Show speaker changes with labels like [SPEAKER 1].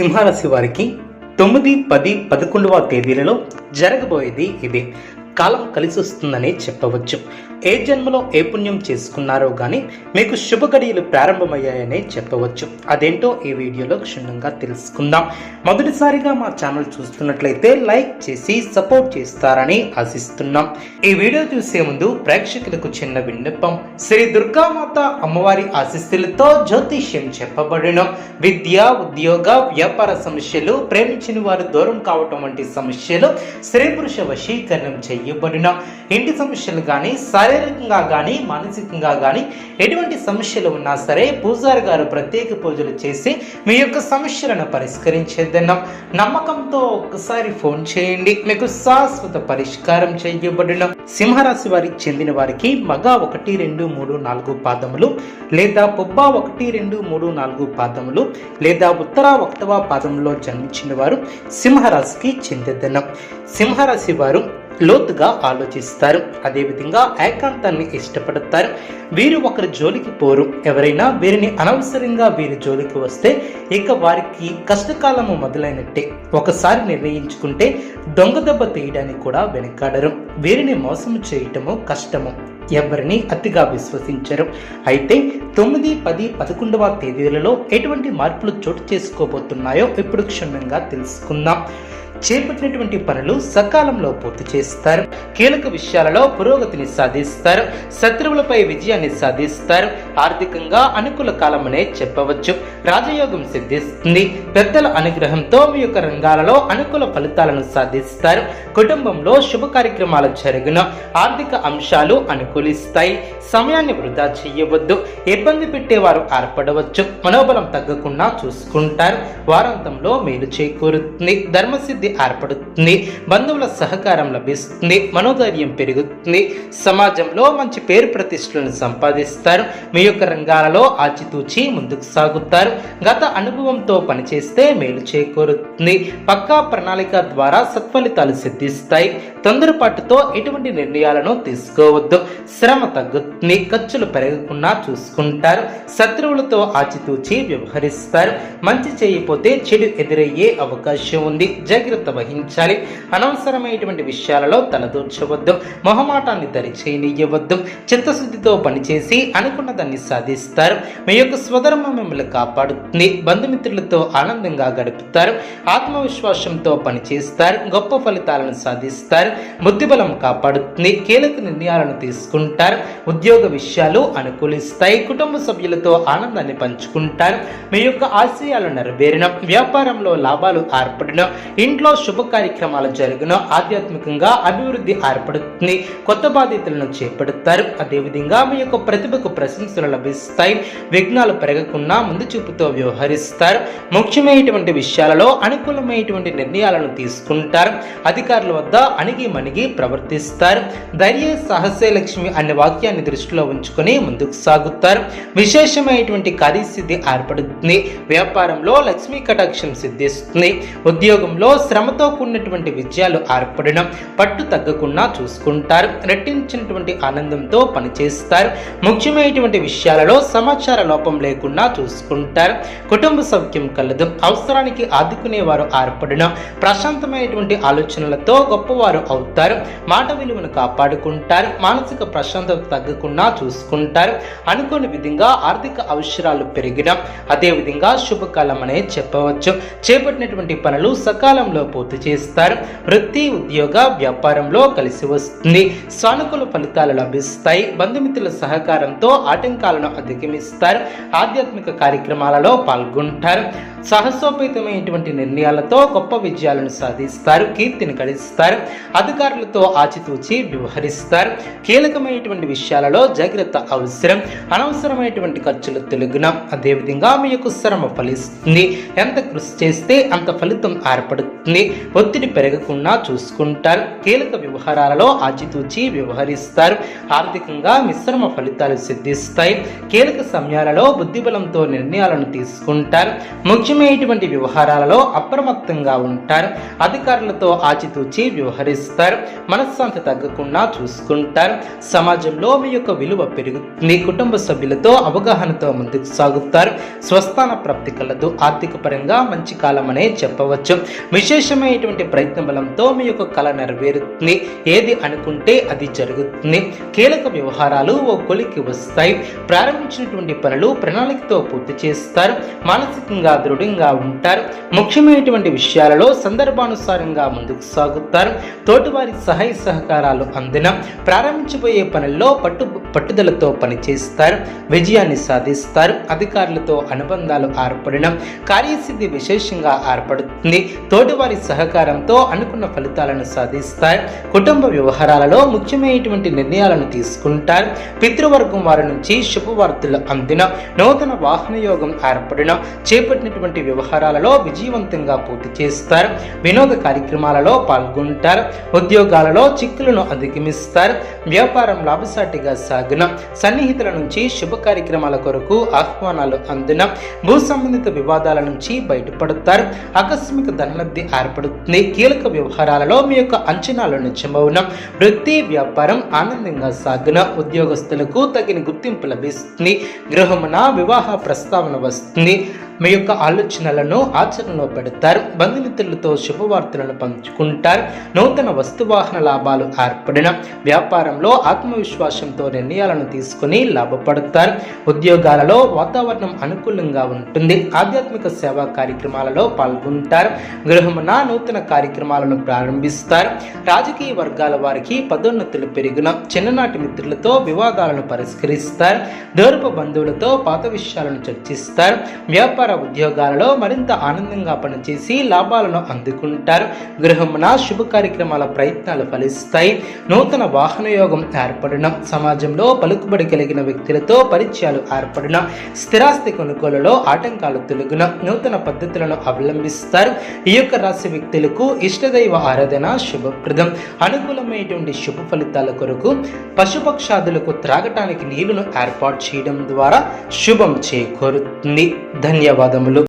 [SPEAKER 1] సింహరాశి వారికి తొమ్మిది పది పదకొండవ తేదీలలో జరగబోయేది ఇదే. కాలం కలిసి వస్తుందని చెప్పవచ్చు. ఏ జన్మలో ఏ పుణ్యం చేసుకున్నారో కానీ మీకు శుభ గడియలు ప్రారంభమయ్యాయని చెప్పవచ్చు. అదేంటో ఈ వీడియోలో క్షుణ్ణంగా తెలుసుకుందాం. మొదటిసారిగా మా ఛానల్ చూస్తున్నట్లయితే లైక్ చేసి సపోర్ట్ చేస్తారని ఆశిస్తున్నాం. ఈ వీడియో చూసే ముందు ప్రేక్షకులకు చిన్న విన్నపం. శ్రీ దుర్గామాత అమ్మవారి ఆశిస్సులతో జ్యోతిష్యం చెప్పబడిన. విద్య ఉద్యోగ వ్యాపార సమస్యలు ప్రేమించిన వారు దూరం కావటం వంటి సమస్యలు స్త్రీ పురుష వశీకరణం చేయబడిన. ఇంటి సమస్యలు కానీ శారీరకంగా కానీ మానసికంగా కానీ ఎటువంటి సమస్యలు ఉన్నా సరే పూజారి గారు ప్రత్యేక పూజలు చేసి మీ యొక్క సమస్యలను పరిష్కరించేద్దన్నాం నమ్మకంతో ఒక్కసారి ఫోన్ చేయండి. మీకు శాశ్వత పరిష్కారం చేయబడిన సింహరాశి వారికి చెందిన వారికి మగ ఒకటి రెండు మూడు నాలుగు పాదములు లేదా పుబ్బ ఒకటి రెండు మూడు నాలుగు పాదములు లేదా ఉత్తర ఒకటవ పాదంలో జన్మించిన వారు సింహరాశికి చెందిద్దనం సింహరాశి వారు లోతుగా ఆలోచిస్తారు. అదేవిధంగా ఏకాంతాన్ని ఇష్టపడతారు. వీరు ఒకరి జోలికి పోరు. ఎవరైనా వీరిని అనవసరంగా వీరి జోలికి వస్తే ఇక వారికి కష్టకాలము మొదలైనట్టే. ఒకసారి నిర్ణయించుకుంటే దొంగ దెబ్బ తీయడానికి కూడా వెనకాడరు. వీరిని మోసం చేయటము కష్టము. ఎవరిని అతిగా విశ్వసించరు. అయితే తొమ్మిది పది పదకొండవ తేదీలలో ఎటువంటి మార్పులు చోటు చేసుకోబోతున్నాయో ఇప్పుడు క్షుణ్ణంగా తెలుసుకుందాం. చేపట్టినటువంటి పనులు సకాలంలో పూర్తి చేస్తారు. కీలక విషయాలలో పురోగతిని సాధిస్తారు. శత్రువులపై విజయాన్ని సాధిస్తారు. ఆర్థికంగా అనుకూల కాలమనే చెప్పవచ్చు. రాజయోగం సిద్ధిస్తుంది. పెద్దల అనుగ్రహంతో మీ యొక్క రంగాలలో అనుకూల ఫలితాలను సాధిస్తారు. కుటుంబంలో శుభ కార్యక్రమాలు జరుగును. ఆర్థిక అంశాలు అనుకూలిస్తాయి. సమయాన్ని వృధా చేయవద్దు. ఇబ్బంది పెట్టేవారు ఏర్పడవచ్చు మనోబలం తగ్గకుండా చూసుకుంటారు. వారాంతంలో మేలు చేకూరుతుంది. ధర్మసిద్ధి ఏర్పడుతుంది బంధువుల సహకారం లభిస్తుంది మనోధైర్యం పెరుగుతుంది సమాజంలో మంచి పేరు ప్రతిష్టలను సంపాదిస్తారు మీ యొక్క రంగాలలో ఆచితూచి ముందుకు సాగుతారు గత అనుభవంతో పనిచేస్తే మేలు చేకూరుతుంది పక్కా ప్రణాళిక ద్వారా సత్ఫలితాలు సిద్ధిస్తాయి తొందరపాటుతో ఎటువంటి నిర్ణయాలను తీసుకోవద్దు శ్రమ తగ్గుతుంది ఖర్చులు పెరగకుండా చూసుకుంటారు శత్రువులతో ఆచితూచి వ్యవహరిస్తారు మంచి చేయకపోతే చెడు ఎదురయ్యే అవకాశం ఉంది జాగ్రత్త వహించాలి. అనవసరమైనటువంటి విషయాలలో తలదూర్చవద్దు. మొహమాటాన్ని దరిచేయనియవద్దు చిత్తశుద్ధితో పనిచేసి అనుకున్న దాన్ని సాధిస్తారు. మీ యొక్క స్వధర్మం మిమ్మల్ని కాపాడుతుంది. బంధుమిత్రులతో ఆనందంగా గడుపుతారు. ఆత్మవిశ్వాసంతో పనిచేస్తారు. గొప్ప ఫలితాలను సాధిస్తారు. బుద్ధిబలం కాపాడుతుంది. కీలక నిర్ణయాలను తీసుకుంటారు. ఉద్యోగ విషయాలు అనుకూలిస్తాయి. కుటుంబ సభ్యులతో ఆనందాన్ని పంచుకుంటారు. మీ యొక్క ఆశయాలు నెరవేరిన. వ్యాపారంలో లాభాలు ఏర్పడిన. ఇంట్లో శుభ కార్యక్రమాలు జరిగిన ఆధ్యాత్మికంగా అభివృద్ధి ఏర్పడుతుంది. కొత్త బాధ్యతలను చేపడతారు. అదేవిధంగా మీ యొక్క ప్రతిభకు ప్రశంసలు లభిస్తాయి. విఘ్నాలు పెరగకుండా ముందు చూపుతో వ్యవహరిస్తారు. ముఖ్యమైనటువంటి విషయాలలో అనుకూలమైనటువంటి నిర్ణయాలను తీసుకుంటారు. అధికారుల వద్ద అణిగి మణిగి ప్రవర్తిస్తారు. ధైర్య సాహసే లక్ష్మి అనే వాక్యాన్ని దృష్టిలో ఉంచుకొని ముందుకు సాగుతారు. విశేషమైనటువంటి కార్యసిద్ధి ఏర్పడుతుంది. వ్యాపారంలో లక్ష్మీ కటాక్షం సిద్ధిస్తుంది. ఉద్యోగంలో శ్రమతో కూడినటువంటి విజయాలు ఏర్పడడం పట్టు తగ్గకుండా చూసుకుంటారు. రెట్టించినటువంటి ఆనందంతో పనిచేస్తారు. ముఖ్యమైనటువంటి విషయాలలో సమాచార లోపం లేకుండా చూసుకుంటారు. కుటుంబ సౌఖ్యం కలదు. అవసరానికి ఆదుకునేవారు ఏర్పడడం ప్రశాంతమైనటువంటి ఆలోచనలతో గొప్పవారు అవుతారు. మాట విలువను కాపాడుకుంటారు. మానసిక ప్రశాంతత తగ్గకుండా చూసుకుంటారు. అనుకోని విధంగా ఆర్థిక అవసరాలు పెరిగిన అదేవిధంగా శుభకాలం అనేది చెప్పవచ్చు. చేపట్టినటువంటి పనులు సకాలంలో పూర్తి చేస్తారు. వృత్తి ఉద్యోగ వ్యాపారంలో కలిసి వస్తుంది. సానుకూల ఫలితాలు లభిస్తాయి. బంధుమిత్రుల సహకారంతో ఆటంకాలను అధిగమిస్తారు. ఆధ్యాత్మిక కార్యక్రమాలలో పాల్గొంటారు. సాహసోపేతమైనటువంటి నిర్ణయాలతో గొప్ప విజయాలను సాధిస్తారు కీర్తిని గడిస్తారు అధికారులతో ఆచితూచి వ్యవహరిస్తారు. కీలకమైనటువంటి విషయాలలో జాగ్రత్త అవసరం అనవసరమైనటువంటి ఖర్చులు తొలగిన అదేవిధంగా మీ యొక్క శ్రమ ఫలిస్తుంది. ఎంత కృషి చేస్తే అంత ఫలితం ఏర్పడుతుంది. ఒత్తిడి పెరగకుండా చూసుకుంటారు. కీలక వ్యవహారాలలో ఆచితూచి వ్యవహరిస్తారు. ఆర్థికంగా మిశ్రమ ఫలితాలు సిద్ధిస్తాయి. కీలక సమయాలలో బుద్ధిబలంతో నిర్ణయాలను తీసుకుంటారు. ముఖ్యం ముఖ్యమైనటువంటి వ్యవహారాలలో అప్రమత్తంగా ఉంటారు. అధికారులతో ఆచితూచి వ్యవహరిస్తారు. మనశ్శాంతి తగ్గకుండా చూసుకుంటారు. సమాజంలో మీ యొక్క విలువ పెరుగుతుంది. కుటుంబ సభ్యులతో అవగాహనతో ముందుకు సాగుతారు. స్వస్థాన ప్రాప్తి కలదు. ఆర్థిక పరంగా మంచి కాలం అనే చెప్పవచ్చు. విశేషమైనటువంటి ప్రయత్న బలంతో మీ యొక్క కళ నెరవేరుతుంది. ఏది అనుకుంటే అది జరుగుతుంది. కీలక వ్యవహారాలు ఓ కొలికి వస్తాయి. ప్రారంభించినటువంటి పనులు ప్రణాళికతో పూర్తి చేస్తారు. మానసికంగా దృఢంగా ఉంటారు. ముఖ్యమైనటువంటి విషయాలలో సందర్భానుసారంగా ముందుకు సాగుతారు. తోటివారి సహాయ సహకారాలు అందిన ప్రారంభించబోయే పనుల్లో పట్టు పట్టుదలతో పనిచేస్తారు. విజయాన్ని సాధిస్తారు. అధికారులతో అనుబంధాలు ఏర్పడిన కార్యసిద్ధి విశేషంగా ఏర్పడుతుంది. తోటివారి సహకారంతో అనుకున్న ఫలితాలను సాధిస్తారు. కుటుంబ వ్యవహారాలలో ముఖ్యమైనటువంటి నిర్ణయాలను తీసుకుంటారు. పితృవర్గం వారి నుంచి శుభవార్తలు అందిన నూతన వాహన యోగం ఏర్పడిన చేపట్టినటువంటి వ్యవహారాలలో విజయవంతంగా పూర్తి చేస్తారు. వినోద కార్యక్రమాలలో పాల్గొంటారు. ఉద్యోగాలలో చిక్కులను అధిగమిస్తారు. వ్యాపారం లాభసాటిగా సాగిన. సన్నిహితుల నుంచి శుభ కార్యక్రమాల కొరకు ఆహ్వానాలు అందిన. భూ సంబంధిత వివాదాల నుంచి బయటపడతారు. ఆకస్మిక ధనలబ్ధి ఏర్పడుతుంది. కీలక వ్యవహారాలలో మీ యొక్క అంచనాలు నిజమవున. వృత్తి వ్యాపారం ఆనందంగా సాగిన. ఉద్యోగస్తులకు తగిన గుర్తింపు లభిస్తుంది. గృహమున వివాహ ప్రస్తావన వస్తుంది. మీ యొక్క ఆలోచనలను ఆచరణలో పెడతారు. బంధుమిత్రులతో శుభవార్తలను పంచుకుంటారు. నూతన వస్తువాహన లాభాలు ఏర్పడిన వ్యాపారంలో ఆత్మవిశ్వాసంతో నిర్ణయాలను తీసుకుని లాభపడతారు. ఉద్యోగాలలో వాతావరణం అనుకూలంగా ఉంటుంది. ఆధ్యాత్మిక సేవా కార్యక్రమాలలో పాల్గొంటారు. గృహమున నూతన కార్యక్రమాలను ప్రారంభిస్తారు. రాజకీయ వర్గాల వారికి పదోన్నతులు పెరిగిన చిన్ననాటి మిత్రులతో వివాదాలను పరిష్కరిస్తారు. దూరపు బంధువులతో పాత విషయాలను చర్చిస్తారు. వ్యాపార ఉద్యోగాలలో మరింత ఆనందంగా పనిచేసి లాభాలను అందుకుంటారు. గృహమున శుభ కార్యక్రమాల ప్రయత్నాలు ఫలిస్తాయి. నూతన వాహన యోగం ఏర్పడిన సమాజంలో పలుకుబడి కలిగిన వ్యక్తులతో పరిచయాలు ఏర్పడిన స్థిరాస్తి కొనుగోలులో ఆటంకాలు తొలగిన నూతన పద్ధతులను అవలంబిస్తారు. ఈ యొక్క రాశి వ్యక్తులకు ఇష్టదైవ ఆరాధన శుభప్రదం. అనుకూలమైనటువంటి శుభ ఫలితాల కొరకు పశుపక్షాదులకు త్రాగటానికి నీళ్ళను ఏర్పాటు చేయడం ద్వారా శుభం చేకూరుతుంది. ధన్యవాదములు